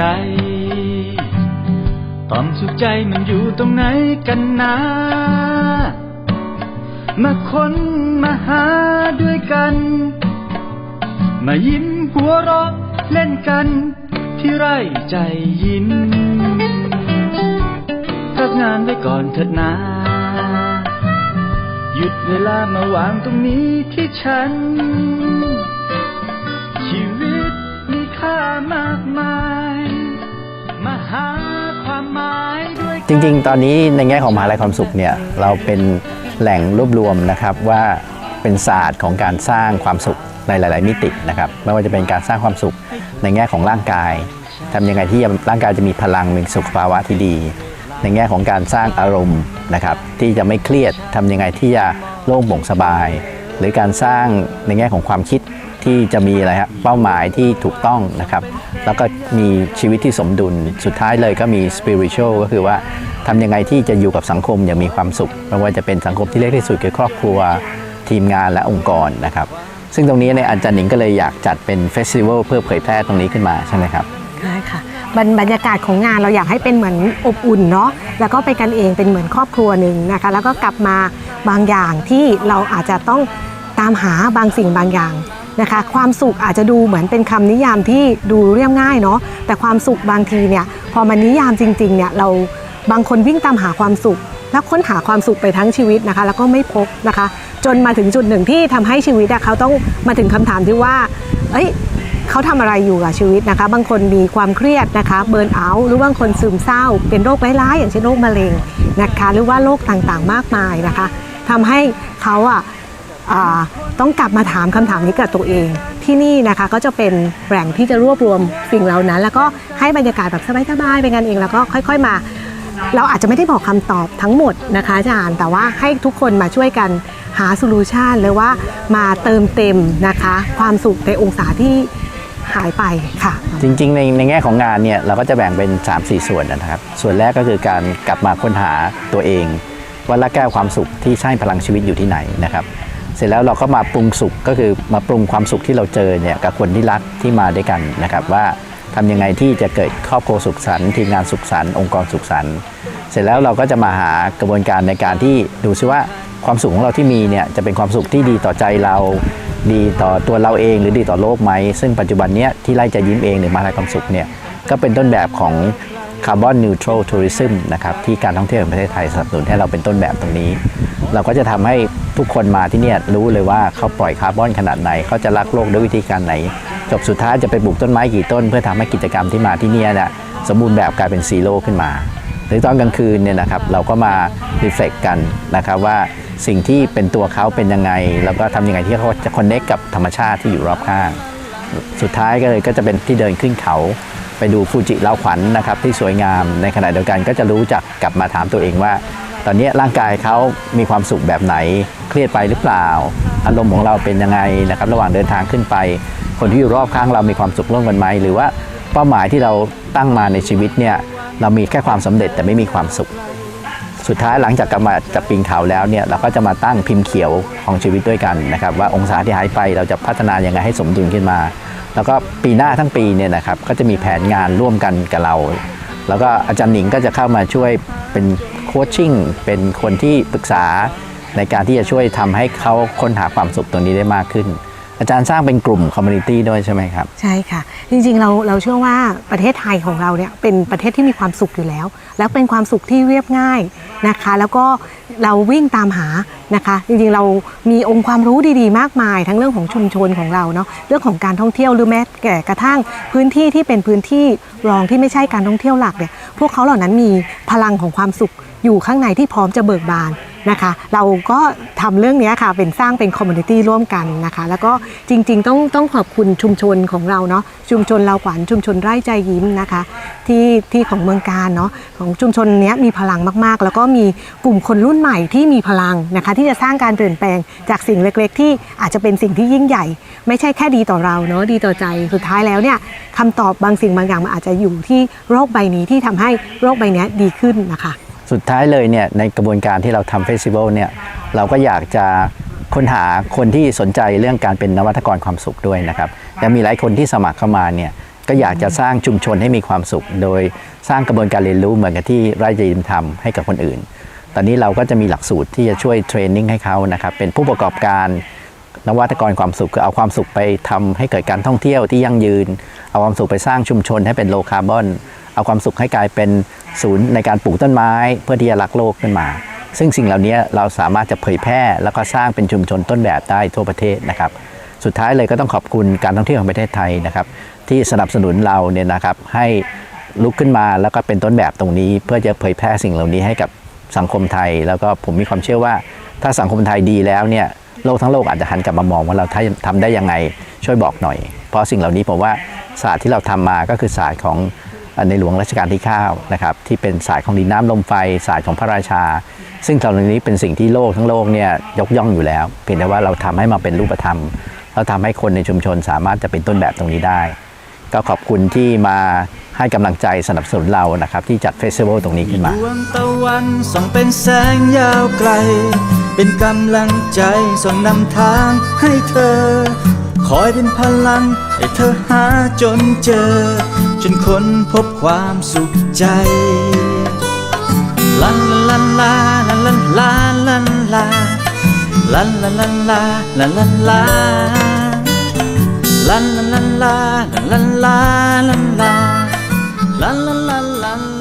ใจต่อมสุขใจมันอยู่ตรงไหนกันนะ มาค้นมาหาด้วยกัน มายิ้มหัวเราะเล่นกัน ที่ไร่ใจยิ้มพักงานไว้ก่อนเถิดนาหยุดเวลามาวางตรงนี้ที่ฉัน ชีวิตมีค่ามากมาย จริงๆ ตอนนี้ในแง่ของมหาลัยความสุขเนี่ยเราเป็นแหล่งรวบรวมนะครับว่าเป็นศาสตร์ของการสร้างความสุขในหลาย ๆ มิตินะครับไม่ว่าจะเป็นการสร้างความสุขในแง่ของร่างกายทำยังไงที่ร่างกายจะมีพลังมีสุขภาวะที่ดี ในแง่ของการสร้างอารมณ์นะครับที่จะไม่เครียดทำยังไงที่จะโล่งโปร่งสบาย หรือการสร้างในแง่ของความคิด ที่จะมีอะไรฮะเป้าหมายที่ถูกต้องนะครับ แล้วก็มีชีวิตที่สมดุลสุดท้ายเลยก็มี spiritual ก็คือว่าทำยังไงที่จะอยู่กับสังคมอย่างมีความสุขไม่ว่าจะเป็นสังคมที่เล็กที่สุดคือครอบครัวทีมงานและองค์กรนะครับ ซึ่งตรงนี้ในอาจารย์หนิงก็เลยอยากจัดเป็นเฟสติวัลเพื่อเผยแพร่ตรงนี้ขึ้นมาใช่ไหมครับใช่ค่ะบรรบรรยากาศของงานเราอยากให้เป็นเหมือนอบอุ่นเนาะแล้วก็ไปกันเองเป็นเหมือนครอบครัวหนึ่งนะคะ แล้วก็กลับมาบางอย่างที่เราอาจจะต้องตามหาบางสิ่งบางอย่าง นะคะ ความสุขอาจจะดูเหมือนเป็นคำนิยามที่ดูเรียบง่ายเนาะแต่ความสุขบางทีเนี่ยพอมันนิยามจริงๆเนี่ยเราบางคนวิ่งตามหาความสุข แล้วค้นหาความสุขไปทั้งชีวิตนะคะ แล้วก็ไม่พบนะคะ จนมาถึงจุดหนึ่งที่ทำให้ชีวิตอะเขาต้องมาถึงคำถามที่ว่า เอ้ยเขาทำอะไรอยู่กับชีวิตนะคะ บางคนมีความเครียดนะคะเบิร์นเอาท์หรือว่าบางคนซึมเศร้า เป็นโรคร้ายๆอย่างเช่นโรคมะเร็งนะคะ หรือว่าโรคต่างๆ มากมายนะคะทำให้เขาอะอ่า ต้องกลับมาถามคำถามนี้กับตัวเอง ที่นี่นะคะก็จะเป็นแหล่งที่จะรวบรวมสิ่งเหล่านั้น แล้วก็ให้บรรยากาศแบบสบายๆเป็นกันเองแล้วก็ค่อย ๆมา เราอาจจะไม่ได้บอกคำตอบทั้งหมดนะคะอาจารย์แต่ว่าให้ทุกคนมาช่วยกันหาโซลูชันหรือว่ามาเติมเต็มนะคะ ความสุขในองศาที่หายไปค่ะ จริงๆ ในในแง่ของงานเนี่ยเราก็จะแบ่งเป็น 3-4 ส่วนนะครับ ส่วนแรกก็คือการกลับมาค้นหาตัวเองว่าละแก้วความสุขที่สร้พลังชีวิตอยู่ที่ไหนนะครับ เสร็จแล้วเราก็มาปรุงสุขก็คือมาปรุงความสุขที่เราเจอเนี่ยกับคนที่รักที่มาด้วยกันนะครับว่าทำยังไงที่จะเกิดครอบครัวสุขสันต์ทีมงานสุขสันต์องค์กรสุขสันต์เสร็จแล้วเราก็จะมาหากระบวนการในการที่ดูซิว่าความสุขของเราที่มีเนี่ยจะเป็นความสุขที่ดีต่อใจเรา ดีต่อตัวเราเองหรือดีต่อโลกไหม ซึ่งปัจจุบันเนี้ยที่ไล่จะยิ้มเองหรือมาลายความสุขเนี่ยก็เป็นต้นแบบของ คาร์บอนนิวทรัลทัวริซึมนะครับที่การท่องเที่ยวแห่งประเทศไทยสนับสนุนให้เราเป็นต้นแบบตรงนี้ เราก็จะทำให้ทุกคนมาที่เนี่ยรู้เลยว่าเขาปล่อยคาร์บอนขนาดไหนเขาจะรักโลกด้วยวิธีการไหน จบสุดท้ายจะไปปลูกต้นไม้กี่ต้น เพื่อทำให้กิจกรรมที่มาที่เนี่ยน่ะสมบูรณ์แบบกลายเป็นซีโร่ขึ้นมาหรือตอนกลางคืนเนี่ยนะครับเราก็มารีเฟล็กกันนะครับว่าสิ่งที่เป็นตัวเขาเป็นยังไง แล้วก็ทำยังไงที่เขาจะคอนเน c กกับธรรมชาติที่อยู่รอบข้าง สุดท้ายก็เลยก็จะเป็นที่เดินขึ้นเขา ไปดูฟูจิลาวขวัญนะครับที่สวยงามในขณะเดียวกันก็จะรู้จักกลับมาถามตัวเองว่า ตอนนี้ร่างกายเขามีความสุขแบบไหน เครียดไปหรือเปล่า อารมณ์ของเราเป็นยังไงนะครับระหว่างเดินทางขึ้นไป คนที่อยู่รอบข้างเรามีความสุขร่วมกันไหมหรือว่าเป้าหมายที่เราตั้งมาในชีวิตเนี่ยเรามีแค่ความสำเร็จแต่ไม่มีความสุข สุดท้ายหลังจากกลับมาจากปีนเขาแล้วเนี่ยเราก็จะมาตั้งพิมพ์เขียวของชีวิตด้วยกันนะครับว่าองศาที่หายไปเราจะพัฒนายังไงให้สมดุลขึ้นมา แล้วก็ปีหน้าทั้งปีเนี่ยนะครับก็จะมีแผนงานร่วมกันกับเรา แล้วก็อาจารย์หนิงก็จะเข้ามาช่วยเป็นโคชชิ่งเป็นคนที่ปรึกษาในการที่จะช่วยทำให้เขาค้นหาความสุขตรงนี้ได้มากขึ้น อาจารย์สร้างเป็นกลุ่มคอมมูนิตี้ด้วยใช่ไหมครับ ใช่ค่ะ จริงๆเราเราเชื่อว่าประเทศไทยของเราเนี่ยเป็นประเทศที่มีความสุขอยู่แล้ว แล้วเป็นความสุขที่เรียบง่ายนะคะ แล้วก็เราวิ่งตามหานะคะ จริงๆเรามีองค์ความรู้ดีๆ มากมาย ทั้งเรื่องของชุมชนของเราเนาะเรื่องของการท่องเที่ยวหรือแม้แต่กระทั่งพื้นที่ที่เป็นพื้นที่รองที่ไม่ใช่การท่องเที่ยวหลักเนี่ยพวกเขาเหล่านั้นมีพลังของความสุขอยู่ข้างในที่พร้อมจะเบิกบาน นะคะ เราก็ทำเรื่องนี้ค่ะเป็นสร้างเป็นคอมมูนิตี้ร่วมกันนะคะ แล้วก็จริง ๆ ต้องต้องขอบคุณชุมชนของเราเนาะชุมชนเราขวัญชุมชนไร่ใจยิ้มนะคะ ที่ที่ของเมืองการเนาะของชุมชนนี้มีพลังมาก ๆ แล้วก็มีกลุ่มคนรุ่นใหม่ที่มีพลังนะคะ ที่จะสร้างการเปลี่ยนแปลงจากสิ่งเล็ก ๆ ที่อาจจะเป็นสิ่งที่ยิ่งใหญ่ ไม่ใช่แค่ดีต่อเราเนาะดีต่อใจสุดท้ายแล้วเนี่ยคำตอบบางสิ่งบางอย่างมันอาจจะอยู่ที่โรคใบนี้ที่ทำให้โรคใบนี้ดีขึ้นนะคะ สุดท้ายเลยเนี่ยในกระบวนการที่เราทำเฟสติวัลเนี่ยเราก็อยากจะค้นหาคนที่สนใจเรื่องการเป็นนวัตกรความสุขด้วยนะครับยังมีหลายคนที่สมัครเข้ามาเนี่ยก็อยากจะสร้างชุมชนให้มีความสุข โดยสร้างกระบวนการเรียนรู้เหมือนกับที่ไร่จยิมทำให้กับคนอื่น ตอนนี้เราก็จะมีหลักสูตรที่จะช่วยเทรนนิ่งให้เขานะครับเป็นผู้ประกอบการนวัตกรความสุขคือเอาความสุขไปทำให้เกิดการท่องเที่ยวที่ยั่งยืน เอาความสุขไปสร้างชุมชนให้เป็นโลคาร์บอน เอาความสุขให้กลายเป็นศูนย์ในการปลูกต้นไม้ เพื่อที่จะรักโลกขึ้นมา ซึ่งสิ่งเหล่านี้เราสามารถจะเผยแพร่ แล้วก็สร้างเป็นชุมชนต้นแบบได้ทั่วประเทศนะครับ สุดท้ายเลยก็ต้องขอบคุณการท่องเที่ยวของประเทศไทยนะครับ ที่สนับสนุนเราเนี่ยนะครับให้ลุกขึ้นมาแล้วก็เป็นต้นแบบตรงนี้ เพื่อจะเผยแพร่สิ่งเหล่านี้ให้กับสังคมไทย แล้วก็ผมมีความเชื่อว่า ถ้าสังคมไทยดีแล้วเนี่ยโลกทั้งโลกอาจจะหันกลับมามองว่าเราทำได้ยังไงช่วยบอกหน่อย เพราะสิ่งเหล่านี้ผมว่าศาสตร์ที่เราทำมาก็คือศาสตร์ของ ในหลวงรัชกาลที่9นะครับที่เป็นศาสตร์ของดินน้ำลมไฟศาสตร์ของพระราชา ซึ่งเหล่านี้เป็นสิ่งที่โลกทั้งโลกเนี่ยยกย่องอยู่แล้ว เพียงแต่ว่าเราทำให้มาเป็นรูปธรรมเราทำให้คนในชุมชนสามารถจะเป็นต้นแบบตรงนี้ได้ ก็ขอบคุณที่มาให้กำลังใจสนับสนุนเรานะครับ ที่จัดเฟสติวัลตรงนี้ขึ้นมาดวงตะวันส่องเป็นแสงยาวไกล เป็นกำลังใจส่องนำทางให้เธอ คอยเป็นพลังให้เธอหาจนเจอ จนค้นพบความสุขใจลันลันลาลันลาลันลาลันลาลันลาลันลาลาลันลาลันลาลันลาลันลาลันลาลันลา